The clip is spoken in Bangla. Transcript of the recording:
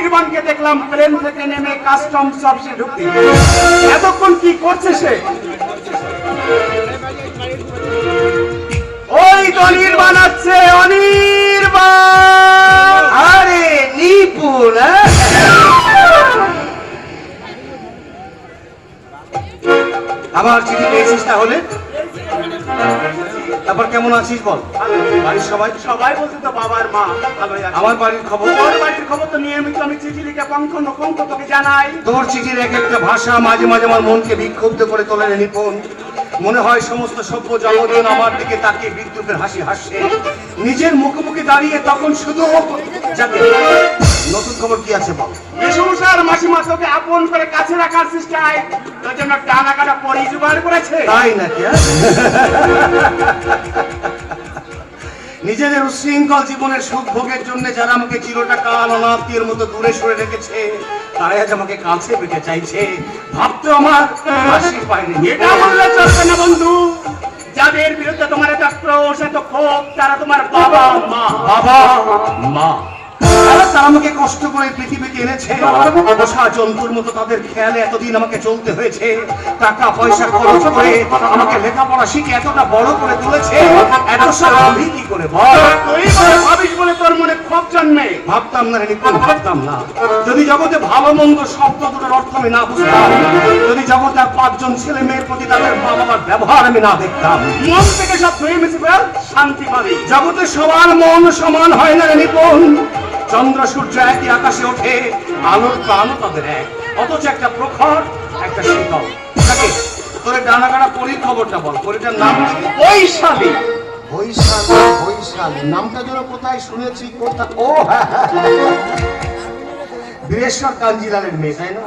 দেখলাম প্লেন থেকে নেমে কাস্টমস অফিসে ঢুকতে এতক্ষণ কি করছে সে? ওই তো অনির্বাণ! আছে হ্যাঁ? আমার চিঠি পেয়েছিস তাহলে? তারপর কেমন আছিস বল? বাড়ির সবাই? সবাই বলছে তো বাবার মা ভালোই আছে। আমার বাড়ির খবর? তোর বাড়ির খবর তো নিয়মিত আমি চিঠি লিখে পঙ্খ নকঙ্ক তোকে জানাই। তোর চিঠির এক একটা ভাষা মাঝে মাঝে আমার মনকে বিক্ষুব্ধ করে তোলে রে নিপুণ। মনে হয় সমস্ত সভ্য জগৎ আমার দিকে তাকিয়ে বিদ্যুতের হাসি হাসছে। নিজের মুখোমুখি দাঁড়িয়ে তখন শুধু যাকে নতুন খবর কি আছে বল? মাসিমা তোকে আপন করে কাছে রাখার চেষ্টায় তোর জন্য টানা কাটা পরি জোগাড় করেছে। তাই নাকি হ্যাঁ? নিজেদের উশৃঙ্খল জীবনের সুখ ভোগের জন্য যারা আমাকে চিরটা কাল অনাত্মীয়ের মতো দূরে সরে রেখেছে তারাই আজ আমাকে কাছে পেতে চাইছে। ভাবতে আমার হাসি পায়নি এটা বললে চলবে না বন্ধু। যাদের বিরুদ্ধে তোমার এত আক্রোশ এত ক্ষোভ তারা তোমার বাবা মা। বাবা মা। তারা আমাকে কষ্ট করে পৃথিবীতে এনেছে। পোষা জন্তুর মতো তাদের খেয়ালে এতদিন আমাকে চলতে হয়েছে। টাকা, পয়সা, খরচ করে আমাকে লেখাপড়া শিখে এতটা বড় করে তুলেছে। এত সব আমি কি করে বল? ভাবিস বলে তোর মনে জন্মে। ভাবতাম না ভাবতাম না। যদি জগতে ভালো মন্দ শব্দ দুটোর অর্থ আমি না বুঝতাম, যদি জগতে পাঁচজন ছেলে মেয়ের প্রতি তাদের মা বাবার ব্যবহার আমি না দেখতাম। মন থেকে সব শান্তি পাবি। জগতে সবার মন সমান হয় না নিপুণ। চন্দ্র সূর্য একই আকাশে ওঠে আলোর প্রাণ তাদের এক। অথচ একটা প্রখর একটা শীতল। তাকে তোর ডানা কাটা পরীর খবরটা বল পরীটার নাম? ওই সাবি বৈশালী বৈশালী। নামটা যেন কোথায় শুনেছি কোথায় ও হ্যাঁ, হ্যাঁ, হ্যাঁ। বীরেশ্বর কাঞ্জিলালের মেয়ে তাই না?